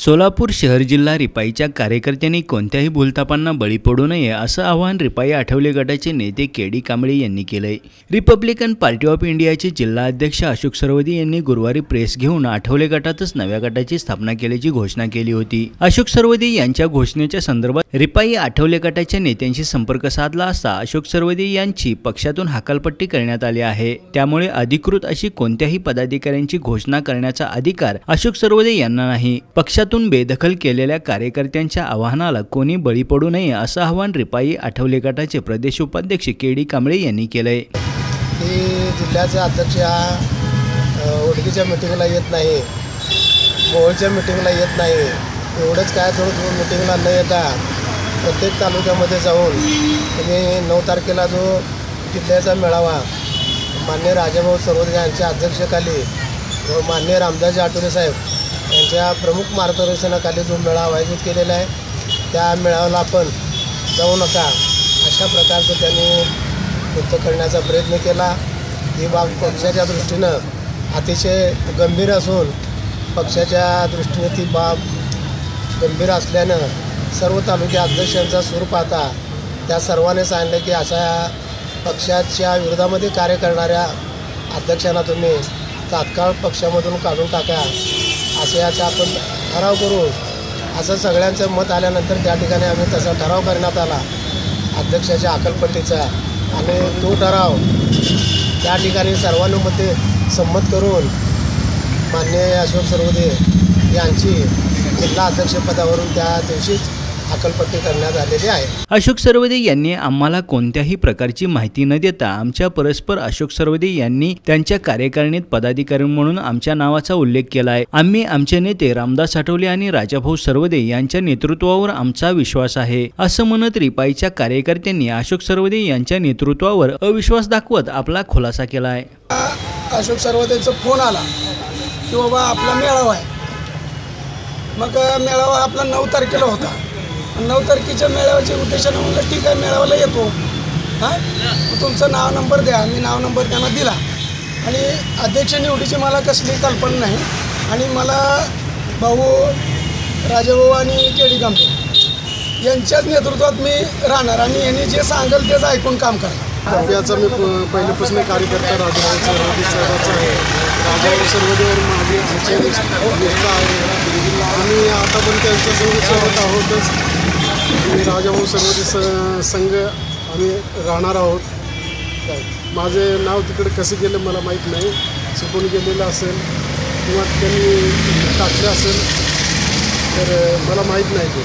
सोलापूर शहर जिल्हा रिपाईच्या कार्यकर्त्यांनी कोणत्याही भूलथापांना बळी पडू नये असं आवाहन रिपाई आठवले गटाचे नेते के डी कांबळे यांनी केलंय. रिपब्लिकन पार्टी ऑफ इंडियाचे जिल्हा अध्यक्ष अशोक सरवदी यांनी गुरुवारी प्रेस घेऊन आठवले गटातच नव्या गटाची स्थापना केल्याची घोषणा केली होती. अशोक सरवदी यांच्या घोषणेच्या संदर्भात रिपाई आठवले गटाच्या नेत्यांशी संपर्क साधला असता अशोक सरवदी यांची पक्षातून हकालपट्टी करण्यात आली आहे. त्यामुळे अधिकृत अशी कोणत्याही पदाधिकाऱ्यांची घोषणा करण्याचा अधिकार अशोक सरवदे यांना नाही. पक्षात पक्षातून बेदखल केलेल्या कार्यकर्त्यांच्या आवाहनाला कोणी बळी पडू नये असं आवाहन रिपाई आठवले गटाचे प्रदेश उपाध्यक्ष के डी कांबळे यांनी केलंय. की जिल्ह्याचे अध्यक्ष हा ओळखीच्या मिटिंगला येत नाही मोहोळच्या मिटिंगला येत नाही. एवढंच काय थोडं तुम्ही मिटिंगला न येता प्रत्येक तालुक्यामध्ये जाऊन तुम्ही नऊ तारखेला जो जिल्ह्याचा मेळावा मान्य राजाभाऊ सरोदे यांच्या अध्यक्षतेखाली व मान्य रामदासजी आठवले साहेब यांच्या प्रमुख मार्गदर्शनाखाली जो मेळावा आयोजित केलेला आहे त्या मेळाव्याला आपण जाऊ नका अशा प्रकारचं त्यांनी व्यक्त करण्याचा प्रयत्न केला. ही बाब पक्षाच्या दृष्टीनं अतिशय गंभीर असून पक्षाच्या दृष्टीने ती बाब गंभीर असल्यानं सर्व तालुक्या अध्यक्षांचा सूर पाहता त्या सर्वांनी सांगितलं की अशा पक्षाच्या विरोधामध्ये कार्य करणाऱ्या अध्यक्षांना तुम्ही तात्काळ पक्षामधून काढून टाका. असं याचा आपण ठराव करू. असं सगळ्यांचं मत आल्यानंतर त्या ठिकाणी आम्ही तसा ठराव करण्यात आला. अध्यक्षाच्या अकलपट्टीचा. आणि तो ठराव त्या ठिकाणी सर्वानुमते संमत करून मान्य अशोक सरवदे यांची जिल्हा अध्यक्षपदावरून त्या दिवशीच अकलपट्टी करण्यात आलेली आहे. अशोक सरवदे यांनी आम्हाला कोणत्याही प्रकारची माहिती न देता आमच्या परस्पर अशोक सरवदे यांनी त्यांच्या कार्यकारिणीत पदाधिकारी म्हणून आमच्या नावाचा उल्लेख केला आहे. आम्ही आमचे नेते रामदास आठवले आणि राजाभाऊ सरवदे यांच्या नेतृत्वावर आमचा विश्वास आहे. असं म्हणत रिपाईच्या कार्यकर्त्यांनी अशोक सरवदे यांच्या नेतृत्वावर अविश्वास दाखवत आपला खुलासा केला आहे. अशोक सर्वतेचा फोन आला की बाबा आपला मेळावा आहे. मग मेळावा आपला नऊ तारखेला होता. नऊ तारखेच्या मेळाव्याच्या उद्देशानं म्हणलं ठीक आहे मेळाव्याला येतो. हां? तुमचं नाव नंबर द्या. मी नाव नंबर त्यांना दिला. आणि अध्यक्ष निवडीची मला कसली कल्पना नाही. आणि मला भाऊ राजाभाऊ आणि के डी यांच्याच नेतृत्वात मी राहणार. आणि यांनी जे सांगेल तेच ऐकून काम करणार. याचा मी पहिल्यापासून कार्यकर्ता राजाभाऊ राजा सर्वदेव आहे माझे आमचे मित्र आहे आम्ही आता पण त्यांच्यासोबत सोबत आहोतच आणि राजाभाऊ सरवदे स संघ आम्ही राहणार आहोत काय माझे नाव तिकडे कसे गेले मला माहीत नाही चुकून गेलेलं असेल किंवा त्यांनी टाकलं असेल तर मला माहीत नाही ते.